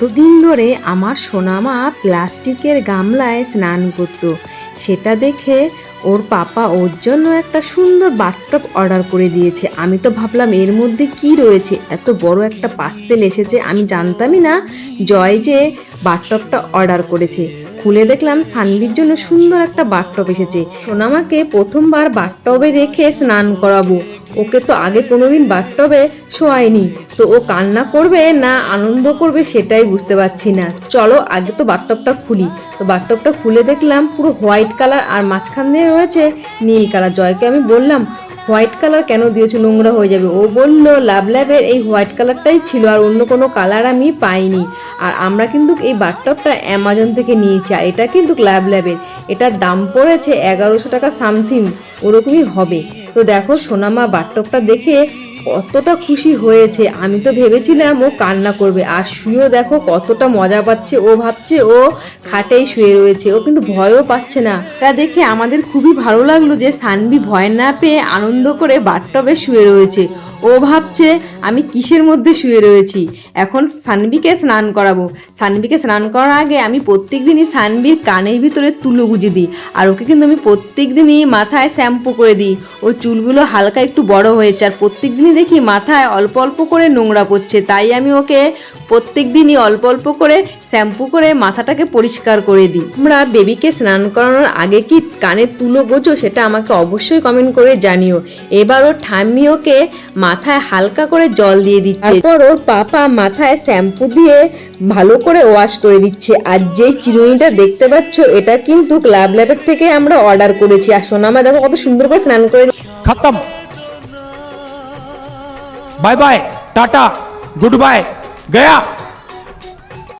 এতদিন ধরে আমার সোনামা প্লাস্টিকের গামলায় স্নান করত। সেটা দেখে ওর পাপা ওর জন্য একটা সুন্দর বাথটব অর্ডার করে দিয়েছে। আমি তো ভাবলাম এর মধ্যে কি রয়েছে? এত বড় একটা পার্সেল এসেছে, আমি জানতামই না জয় যে বাথটবটা অর্ডার করেছে। খুলে দেখলাম সানবির জন্য সুন্দর একটা বাথটব এসেছে। সোনামাকে প্রথমবার বাথটবে রেখে স্নান করাবো। ওকে তো আগে কোনোদিন বাথটবে শোয়ায়নি। তো ও কান্না করবে না আনন্দ করবে সেটাই বুঝতে পারছি না। চলো আগে তো বাথটবটা খুলি। তো বাথটবটা খুলে দেখলাম পুরো হোয়াইট কালার আর মাঝখান দিয়ে রয়েছে নীল কালার। জয়কে আমি বললাম, হোয়াইট কালার কেন দিয়েছ? নোংরা হয়ে যাবে। ও বলল, লাভ ল্যাবের এই হোয়াইট কালারটাই ছিল আর অন্য কোনো কালার আমি পাইনি। আর আমরা কিন্তু এই বাথটবটা অ্যামাজন থেকে নিয়েছি আর এটা কিন্তু লাভ ল্যাবের। এটার দাম পড়েছে এগারোশো টাকা সামথিং। ওরকমই হবে। তো দেখো সোনামা বাথটবটা দেখে কতটা খুশি হয়েছে। আমি তো ভেবেছিলাম ও কান্না করবে। আর শুয়েও দেখো কতটা মজা পাচ্ছে, ও ভাবছে ও খাটেই শুয়ে রয়েছে। ও কিন্তু ভয়ও পাচ্ছে না। তা দেখে আমাদের খুবই ভালো লাগল যে সানবি ভয় না পেয়ে আনন্দ করে বাথটবে শুয়ে রয়েছে। ও ভাবছে, আমি কিসের মধ্যে শুয়ে রয়েছি? এখন সানবিকে স্নান করাবো। সানবিকে স্নান করার আগে আমি প্রত্যেক দিনই সানবির কানের ভিতরে তুলো গুজে দিই, আর ওকে কিন্তু আমি প্রত্যেক দিনই মাথায় শ্যাম্পু করে দিই। ও চুলগুলো হালকা একটু বড় হয়েছে, আর প্রত্যেক দিনই দেখি মাথায় অল্প অল্প করে নোংরা পড়ছে, তাই আমি ওকে প্রত্যেক দিনই অল্প অল্প করে শ্যাম্পু করে মাথাটাকে পরিষ্কার করে দিই। আমরা বেবিকে স্নান করানোর আগে কি কানের তুলো গোজো সেটা আমাকে অবশ্যই কমেন্ট করে জানিও। এবার ওর ঠাম্মি ওকে মাথায় হালকা করে জল দিয়ে দিচ্ছে। তারপর ওর পাপা মাথায় শ্যাম্পু দিয়ে ভালো করে ওয়াশ করে দিচ্ছে। আর যে চিরুনিটা দেখতে পাচ্ছ এটা কিন্তু ক্লাব ল্যাবের থেকে আমরা অর্ডার করেছি। আর সোনামা দেখো কত সুন্দর করে স্নান করে খতম। Bye bye tata good bye Gaya